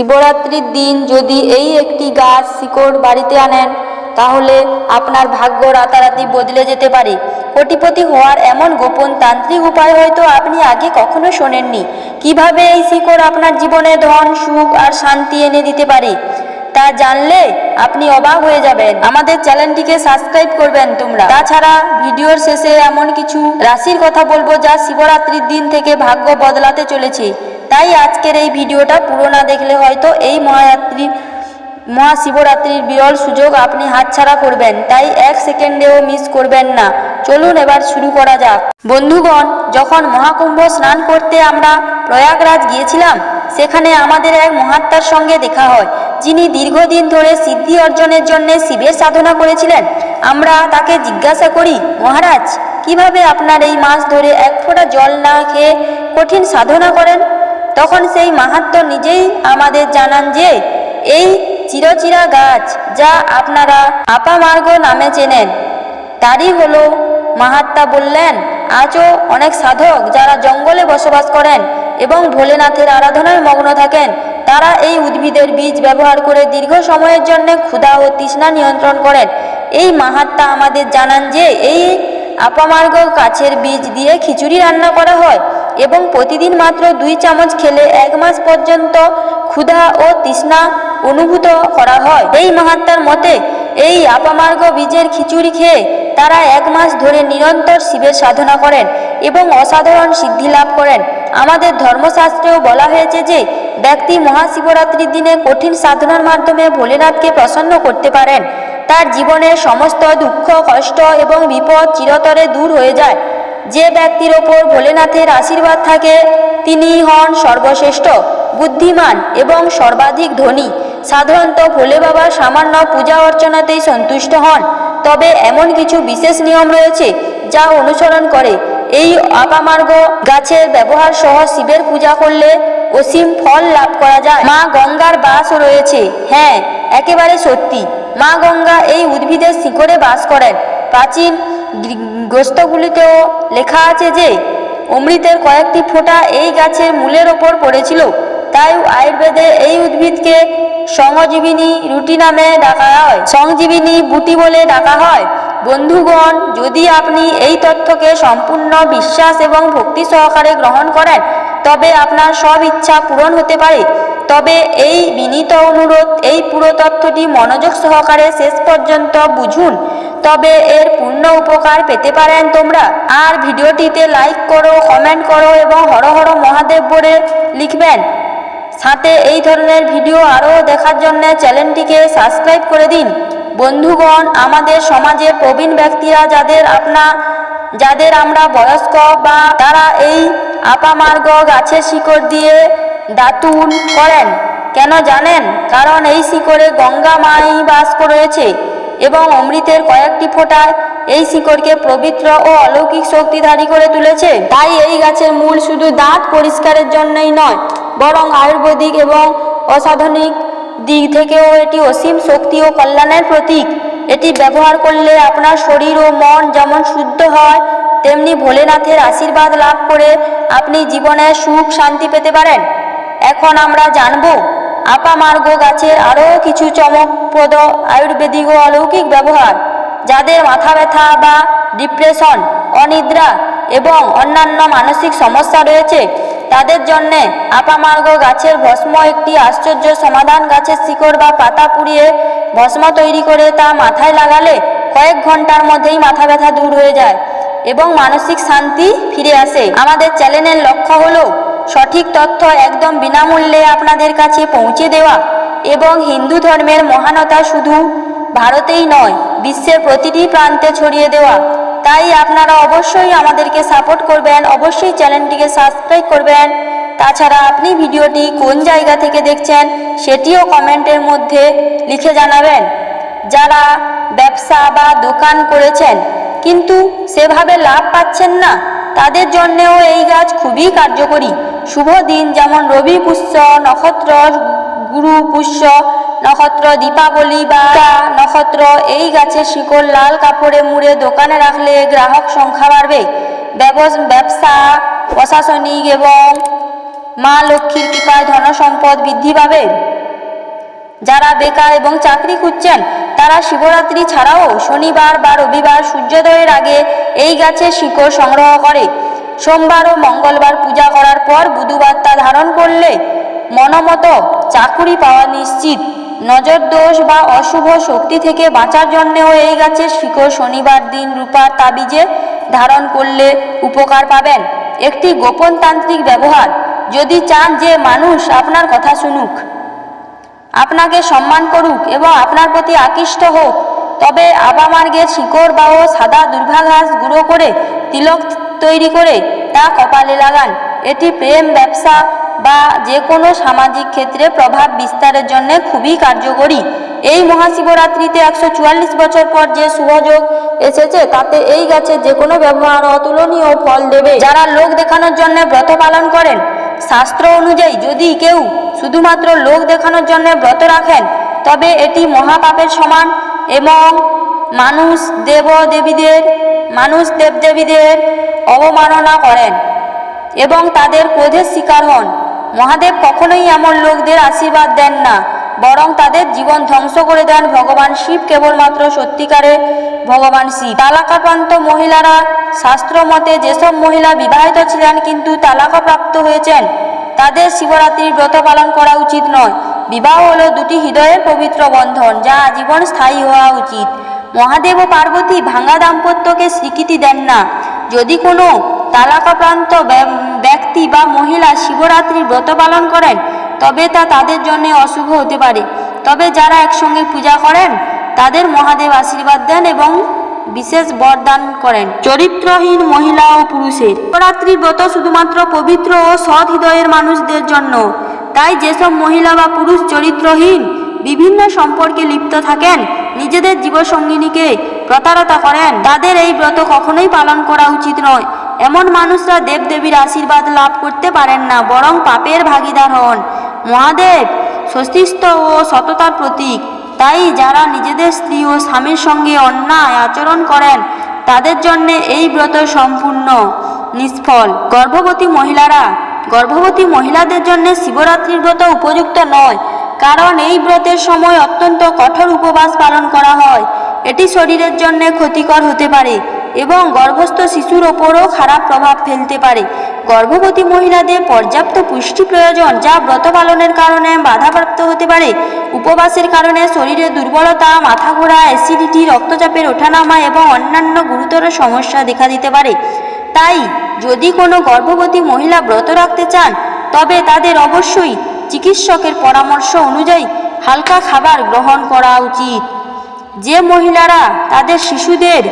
শিবরাত্রির দিন যদি এই একটি গাছ শিকড় বাড়িতে আনেন, তাহলে আপনার ভাগ্য রাতারাতি বদলে যেতে পারে। কোটিপতি হওয়ার এমন গোপন তান্ত্রিক উপায় হয়তো আপনি আগে কখনো শোনেননি। কীভাবে এই শিকড় আপনার জীবনে ধন, সুখ আর শান্তি এনে দিতে পারে, তা জানলে আপনি অবাক হয়ে যাবেন। আমাদের চ্যানেলটিকে সাবস্ক্রাইব করবেন তোমরা। তাছাড়া ভিডিওর শেষে এমন কিছু রাশির কথা বলব যা শিবরাত্রির দিন থেকে ভাগ্য বদলাতে চলেছে। তাই আজকের এই ভিডিওটা পুরো না দেখলে হয়তো এই মহারাত্রি মহাশিবরাত্রির বিরল সুযোগ আপনি হাতছাড়া করবেন। তাই এক সেকেন্ডেও মিস করবেন না। চলুন এবার শুরু করা যাক। বন্ধুগণ, যখন মহাকুম্ভ স্নান করতে আমরা প্রয়াগরাজ গিয়েছিলাম, সেখানে আমাদের এক মহাত্মার সঙ্গে দেখা হয়, যিনি দীর্ঘদিন ধরে সিদ্ধি অর্জনের জন্য শিবের সাধনা করেছিলেন। আমরা তাকে জিজ্ঞাসা করি, মহারাজ, কীভাবে আপনার এই মাস ধরে এক ফোঁটা জল না খেয়ে কঠিন সাধনা করেন? তখন সেই মাহাত্ম নিজেই আমাদের জানান যে, এই চিরচিরা গাছ যা আপনারা আপামার্গ নামে চেনেন, তারই হলো মাহাত্মা বললেন, আজও অনেক সাধক যারা জঙ্গলে বসবাস করেন এবং ভোলেনাথের আরাধনায় মগ্ন থাকেন, তারা এই উদ্ভিদের বীজ ব্যবহার করে দীর্ঘ সময়ের জন্য ক্ষুধা ও তৃষ্ণা নিয়ন্ত্রণ করেন। এই মাহাত্মা আমাদের জানান যে, এই আপামার্গ গাছের বীজ দিয়ে খিচুড়ি রান্না করা হয়। এবং প্রতিদিন মাত্র দুই চামচ খেলে এক মাস পর্যন্ত ক্ষুধা ও তৃষ্ণা অনুভূত করা হয়। এই মাহাত্মার মতে, এই আপামার্গ বীজের খিচুড়ি খেয়ে তারা এক মাস ধরে নিরন্তর শিবের সাধনা করেন এবং অসাধারণ সিদ্ধি লাভ করেন। আমাদের ধর্মশাস্ত্রেও বলা হয়েছে যে, ব্যক্তি মহাশিবরাত্রির দিনে কঠিন সাধনার মাধ্যমে ভোলেনাথকে প্রসন্ন করতে পারেন। তার জীবনের সমস্ত দুঃখ, কষ্ট এবং বিপদ চিরতরে দূর হয়ে যায়। যে ব্যক্তির ওপর ভোলেনাথের আশীর্বাদ থাকে তিনি হন সর্বশ্রেষ্ঠ, বুদ্ধিমান এবং সর্বাধিক ধনী। সাধারণত ভোলে বাবা সামান্য পূজা অর্চনাতেই সন্তুষ্ট হন। তবে এমন কিছু বিশেষ নিয়ম রয়েছে যা অনুসরণ করে। এই আপামার্গ গাছের ব্যবহার সহ শিবের পূজা করলে অসীম ফল লাভ করা যায়। মা গঙ্গার বাসও রয়েছে। হ্যাঁ একেবারে সত্যি। মা গঙ্গা এই উদ্ভিদের শিকড়ে বাস করেন। প্রাচীন গ্রস্তগুলিতেও লেখা আছে যে, অমৃতের কয়েকটি ফোঁটা এই গাছের মূলের ওপর পড়েছিল। তাই আয়ুর্বেদে এই উদ্ভিদকে সংজীবিনী রুটি নামে ডাকা হয়। সংজীবিনী বুটি বলে ডাকা হয়। বন্ধুগণ, যদি আপনি এই তথ্যকে সম্পূর্ণ বিশ্বাস এবং ভক্তি সহকারে গ্রহণ করেন, তবে আপনার সব ইচ্ছা পূরণ হতে পারে। তবে এই বিনীত অনুরোধ, এই পুরো তথ্যটি মনোযোগ সহকারে শেষ পর্যন্ত বুঝুন। তবে এর পূর্ণ উপকার পেতে পারেন তোমরা। আর ভিডিওটিতে লাইক করো কমেন্ট করো এবং হর হর মহাদেব বলে লিখবেন। সাথে এই ধরনের ভিডিও আরও দেখার জন্য চ্যানেলটিকে সাবস্ক্রাইব করে দিন। বন্ধুগণ, আমাদের সমাজের প্রবীণ ব্যক্তিরা যাদের আপনা, যাদের আমরা বয়স্ক বা তারা এই আপামার্গ গাছের শিকড় দিয়ে দাতুন করেন। কেন জানেন? কারণ এই শিকড়ে গঙ্গা মাই বাস রয়েছে। এবং অমৃতের কয়েকটি ফোঁটায় এই শিকড়কে পবিত্র ও অলৌকিক শক্তিধারী করে তুলেছে। তাই এই গাছের মূল শুধু দাঁত পরিষ্কারের জন্যই নয়, বরং আয়ুর্বেদিক এবং অসাধনিক দিক থেকেও এটি অসীম শক্তি ও কল্যাণের প্রতীক। এটি ব্যবহার করলে আপনার শরীর ও মন যেমন শুদ্ধ হয়, তেমনি ভোলেনাথের আশীর্বাদ লাভ করে আপনি জীবনে সুখ শান্তি পেতে পারেন। এখন আমরা জানব আপামার্গ গাছের আরও কিছু চমকপ্রদ আয়ুর্বেদিক ও অলৌকিক ব্যবহার, যাদের মাথা ব্যথা বা ডিপ্রেশন, অনিদ্রা এবং অন্যান্য মানসিক সমস্যা রয়েছে। তাদের জন্যে আপামার্গ গাছের ভস্ম একটি আশ্চর্য সমাধান গাছের শিকড় বা পাতা পুড়িয়ে ভস্ম তৈরি করে তা মাথায় লাগালে কয়েক ঘণ্টার মধ্যেই মাথা ব্যথা দূর হয়ে যায় এবং মানসিক শান্তি ফিরে আসে। আমাদের চ্যানেলের লক্ষ্য হলো সঠিক তথ্য একদম বিনামূল্যে আপনাদের কাছে পৌঁছে দেওয়া এবং হিন্দু ধর্মের মহানতা শুধু ভারতেই নয়, বিশ্বের প্রতিটি প্রান্তে ছড়িয়ে দেওয়া। তাই আপনারা অবশ্যই আমাদেরকে সাপোর্ট করবেন, অবশ্যই চ্যানেলটিকে সাবস্ক্রাইব করবেন। তাছাড়া আপনি ভিডিওটি কোন জায়গা থেকে দেখছেন, সেটিও কমেন্টের মধ্যে লিখে জানাবেন। যারা ব্যবসা বা দোকান করেছেন, কিন্তু সেভাবে লাভ পাচ্ছেন না তাদের জন্যেও এই গাছ খুবই কার্যকরী। শুভ দিন, যেমন রবি পুষ্য, নক্ষত্র গুরু পুষ্য, নক্ষত্র দীপাবলি বা নক্ষত্র, এই গাছের শিকড় লাল কাপড়ে মুড়ে দোকানে রাখলে গ্রাহক সংখ্যা বাড়বে। ব্যবস- প্রশাসনিক এবং মা লক্ষ্মীর কৃপায় ধনসম্পদ বৃদ্ধি পাবে। যারা বেকার এবং চাকরি খুঁজছেন, তারা শিবরাত্রি ছাড়াও শনিবার বা রবিবার সূর্যোদয়ের আগে এই গাছের শিকড় সংগ্রহ করে। সোমবার ও মঙ্গলবার পূজা করার পর বুধবার তা ধারণ করলে মনমতো চাকুরি পাওয়া নিশ্চিত। নজর দোষ বা অশুভ শক্তি থেকে বাঁচার জন্যেও এই গাছের শিকড় শনিবার দিন রূপার তাবিজে ধারণ করলে উপকার পাবেন। একটি গোপন তান্ত্রিক ব্যবহার। যদি চান যে মানুষ আপনার কথা শুনুক, আপনাকে সম্মান করুক এবং আপনার প্রতি আকৃষ্ট হোক তবে আবা আবামার্গের শিকড় বা ও সাদা দুর্ভাঘাস গুঁড়ো করে তিলক তৈরি করে তা কপালে লাগান। এটি প্রেম, ব্যবসা বা যে কোনো সামাজিক ক্ষেত্রে প্রভাব বিস্তারের জন্য খুবই কার্যকরী। এই মহাশিবরাত্রিতে একশো চুয়াল্লিশ বছর পর যে শুভযোগ এসেছে, তাতে এই গাছের যে কোনো ব্যবহার অতুলনীয় ফল দেবে। যারা লোক দেখানোর জন্য ব্রত পালন করেন, শাস্ত্র অনুযায়ী যদি কেউ শুধুমাত্র লোক দেখানোর জন্য ব্রত রাখেন, তবে এটি মহাপাপের সমান। এবং মানুষ দেব দেবীদের মানুষ দেবদেবীদের অবমাননা করেন এবং তাদের ক্রোধের শিকার হন। মহাদেব কখনোই এমন লোকদের আশীর্বাদ দেন না, বরং তাদের জীবন ধ্বংস করে দেন ভগবান শিব কেবলমাত্র সত্যিকারে ভগবান শিব। তালাকাপ্রান্ত মহিলারা শাস্ত্র মতে যেসব মহিলা বিবাহিত ছিলেন, কিন্তু তালাকাপ্রাপ্ত হয়েছেন, তাদের শিবরাত্রির ব্রত পালন করা উচিত নয়। বিবাহ হলো দুটি হৃদয়ের পবিত্র বন্ধন, যা আজীবন স্থায়ী হওয়া উচিত। মহাদেব ও পার্বতী ভাঙা দাম্পত্যকে স্বীকৃতি দেন না। যদি কোনো তালাকাপ্রান্ত ব্য- ব্যক্তি বা মহিলা শিবরাত্রির ব্রত পালন করেন, তবে তা তাদের জন্য অশুভ হতে পারে। তবে যারা একসঙ্গে পূজা করেন, তাদের মহাদেব আশীর্বাদ দেন এবং বিশেষ বরদান করেন। চরিত্রহীন মহিলা ও পুরুষের। শিবরাত্রির ব্রত শুধুমাত্র পবিত্র ও সৎ হৃদয়ের মানুষদের জন্য। তাই যেসব মহিলা বা পুরুষ চরিত্রহীন, বিভিন্ন সম্পর্কে লিপ্ত থাকেন, নিজেদের জীবসঙ্গিনীকে প্রতারতা করেন, তাদের এই ব্রত কখনোই পালন করা উচিত নয়। এমন মানুষরা দেবদেবীর আশীর্বাদ লাভ করতে পারেন না, বরং পাপের ভাগিদার হন। মহাদেব স্বস্তিস্ত ও সততার প্রতীক। তাই যারা নিজেদের স্ত্রী ও স্বামীর সঙ্গে অন্যায় আচরণ করেন, তাদের জন্য এই ব্রত সম্পূর্ণ নিষ্ফল। গর্ভবতী মহিলারা গর্ভবতী মহিলাদের জন্য শিবরাত্রির ব্রত উপযুক্ত নয়, কারণ এই ব্রতের সময় অত্যন্ত কঠোর উপবাস পালন করা হয়। এটি শরীরের জন্য ক্ষতিকর হতে পারে এবং গর্ভস্থ শিশুর ওপরও খারাপ প্রভাব ফেলতে পারে। গর্ভবতী মহিলাদের পর্যাপ্ত পুষ্টি প্রয়োজন যা ব্রত পালনের কারণে বাধাপ্রাপ্ত হতে পারে। উপবাসের কারণে শরীরে দুর্বলতা মাথা ঘোরা অ্যাসিডিটি রক্তচাপের ওঠানামা এবং অন্যান্য গুরুতর সমস্যা দেখা দিতে পারে। তাই যদি কোনো গর্ভবতী মহিলা ব্রত রাখতে চান, তবে তাদের অবশ্যই চিকিৎসকের পরামর্শ অনুযায়ী হালকা খাবার গ্রহণ করা উচিত। যে মহিলারা তাদের শিশুদের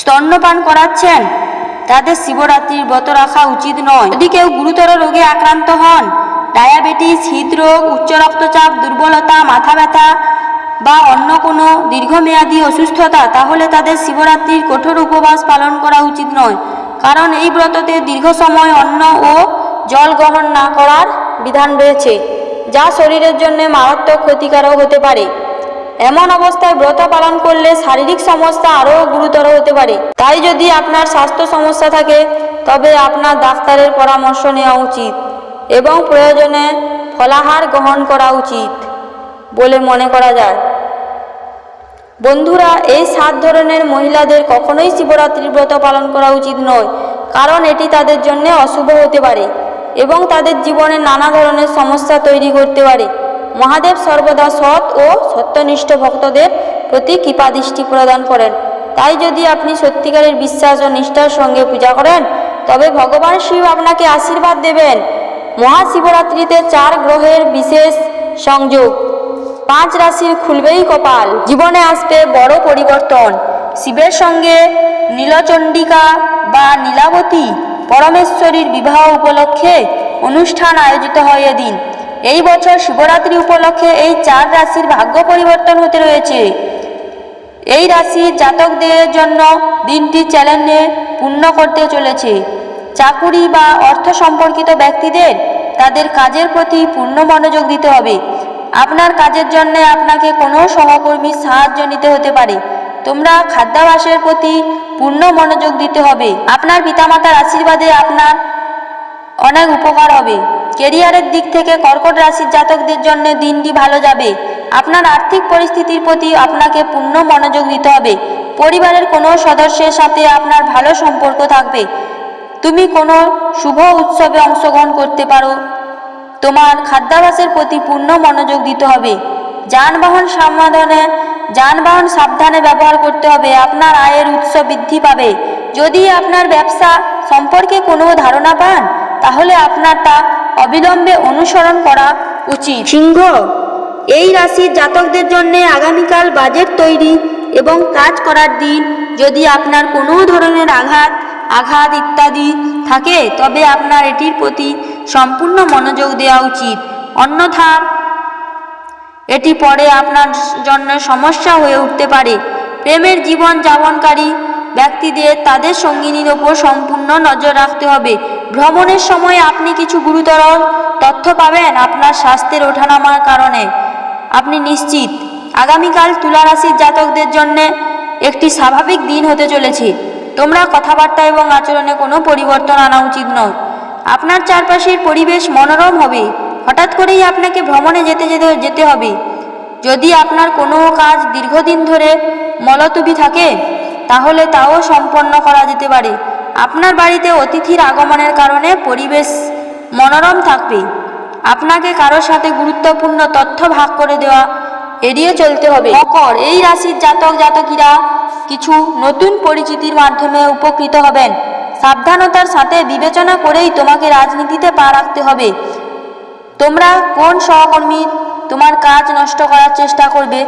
স্তন্যপান করাচ্ছেন, তাদের শিবরাত্রির ব্রত রাখা উচিত নয়। যদি কেউ গুরুতর রোগে আক্রান্ত হন, ডায়াবেটিস, হৃদরোগ, উচ্চ রক্তচাপ, দুর্বলতা, মাথা ব্যথা বা অন্য কোনো দীর্ঘমেয়াদী অসুস্থতা, তাহলে তাদের শিবরাত্রির কঠোর উপবাস পালন করা উচিত নয়। কারণ এই ব্রততে দীর্ঘ সময় অন্ন ও জল গ্রহণ না করার বিধান রয়েছে, যা শরীরের জন্য মারাত্মক ক্ষতিকারক হতে পারে। এমন অবস্থায় ব্রত পালন করলে শারীরিক সমস্যা আরও গুরুতর হতে পারে। তাই যদি আপনার স্বাস্থ্য সমস্যা থাকে, তবে আপনার ডাক্তারের পরামর্শ নেওয়া উচিত এবং প্রয়োজনে ফলাহার গ্রহণ করা উচিত বলে মনে করা যায়। বন্ধুরা, এই সাত ধরনের মহিলাদের কখনোই শিবরাত্রির ব্রত পালন করা উচিত নয়, কারণ এটি তাদের জন্য অশুভ হতে পারে এবং তাদের জীবনে নানা ধরনের সমস্যা তৈরি করতে পারে। মহাদেব সর্বদা সৎ ও সত্যনিষ্ঠ ভক্তদের প্রতি কৃপা দৃষ্টি প্রদান করেন। তাই যদি আপনি সত্যিকারের বিশ্বাস ও নিষ্ঠার সঙ্গে পূজা করেন, তবে ভগবান শিব আপনাকে আশীর্বাদ দেবেন। মহাশিবরাত্রিতে চার গ্রহের বিশেষ সংযোগ। পাঁচ রাশির খুলবেই কপাল। জীবনে আসবে বড় পরিবর্তন। শিবের সঙ্গে নীলচণ্ডিকা বা নীলাবতী পরমেশ্বরীর বিবাহ উপলক্ষে অনুষ্ঠান আয়োজিত হয় এদিন। এই বছর শিবরাত্রি উপলক্ষে এই চার রাশির ভাগ্য পরিবর্তন হতে রয়েছে। এই রাশির জাতকদের জন্য দিনটি চ্যালেঞ্জে পূর্ণ করতে চলেছে। চাকুরি বা অর্থ সম্পর্কিত ব্যক্তিদের তাদের কাজের প্রতি পূর্ণ মনোযোগ দিতে হবে। আপনার কাজের জন্য আপনাকে কোনো সহকর্মীর সাহায্য নিতে হতে পারে। তোমরা খাদ্যাভাসের প্রতি পূর্ণ মনোযোগ দিতে হবে। আপনার পিতামাতার আশীর্বাদে আপনার অনেক উপকার হবে। কেরিয়ারের দিক থেকে কর্কট রাশির জাতকদের জন্য দিনটি ভালো যাবে। আপনার আর্থিক পরিস্থিতির প্রতি আপনাকে পূর্ণ মনোযোগ দিতে হবে। পরিবারের কোনো সদস্যের সাথে আপনার ভালো সম্পর্ক থাকবে। তুমি কোনো শুভ উৎসবে অংশগ্রহণ করতে পারো। তোমার খাদ্যাভ্যাসের প্রতি পূর্ণ মনোযোগ দিতে হবে। যানবাহন সমাধানে, যানবাহন সাবধানে ব্যবহার করতে হবে। আপনার আয়ের উৎস বৃদ্ধি পাবে। যদি আপনার ব্যবসা সম্পর্কে কোনো ধারণা পান, তাহলে আপনার তা অবিলম্বে অনুসরণ করা উচিত। সিংহ, এই রাশির জাতকদের জন্য আগামীকাল বাজেট তৈরি এবং কাজ করার দিন। যদি আপনার কোনো ধরনের আঘাত আঘাত ইত্যাদি থাকে, তবে আপনার এটির প্রতি সম্পূর্ণ মনোযোগ দেওয়া উচিত। অন্যথা এটি পরে আপনার জন্য সমস্যা হয়ে উঠতে পারে। প্রেমের জীবন যাপনকারী ব্যক্তিদের তাদের সঙ্গিনীর ওপর সম্পূর্ণ নজর রাখতে হবে। ভ্রমণের সময় আপনি কিছু গুরুতর তথ্য পাবেন আপনার স্বাস্থ্যের ওঠানামার কারণে। আপনি নিশ্চিত, আগামীকাল তুলা রাশির জাতকদের জন্য একটি স্বাভাবিক দিন হতে চলেছে। তোমরা কথাবার্তা এবং আচরণে কোনো পরিবর্তন আনা উচিত নয়। আপনার চারপাশের পরিবেশ মনোরম হবে। হঠাৎ করেই আপনাকে ভ্রমণে যেতে যেতে যেতে হবে। যদি আপনার কোনো কাজ দীর্ঘদিন ধরে মলতুবি থাকে, তাহলে তাও সম্পন্ন করা যেতে পারে। আপনার বাড়িতে অতিথির আগমনের কারণে পরিবেশ মনোরম থাকবে। আপনাকে কারোর সাথে গুরুত্বপূর্ণ তথ্য ভাগ করে দেওয়া, এড়িয়ে চলতে হবে। মকর, এই রাশির জাতক জাতকীরা কিছু নতুন পরিচিতির মাধ্যমে উপকৃত হবেন। সাবধানতার সাথে বিবেচনা করেই তোমাকে রাজনীতিতে পা রাখতে হবে। তোমরা কোন সহকর্মী তোমার কাজ নষ্ট করার চেষ্টা করবে?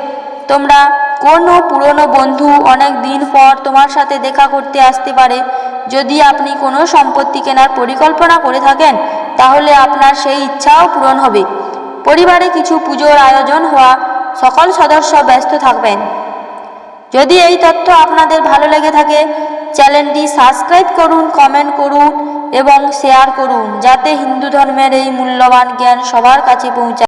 তোমরা কোনো পুরনো বন্ধু অনেক দিন পর তোমার সাথে দেখা করতে আসতে পারে? যদি আপনি কোনো সম্পত্তি কেনার পরিকল্পনা করে থাকেন, তাহলে আপনার সেই ইচ্ছাও পূরণ হবে। পরিবারে কিছু পুজোর আয়োজন হওয়া সকল সদস্য ব্যস্ত থাকবেন। যদি এই তথ্য আপনাদের ভালো লেগে থাকে চ্যানেলটি সাবস্ক্রাইব করুন, কমেন্ট করুন এবং শেয়ার করুন, যাতে হিন্দু ধর্মের এই মূল্যবান জ্ঞান সবার কাছে পৌঁছায়।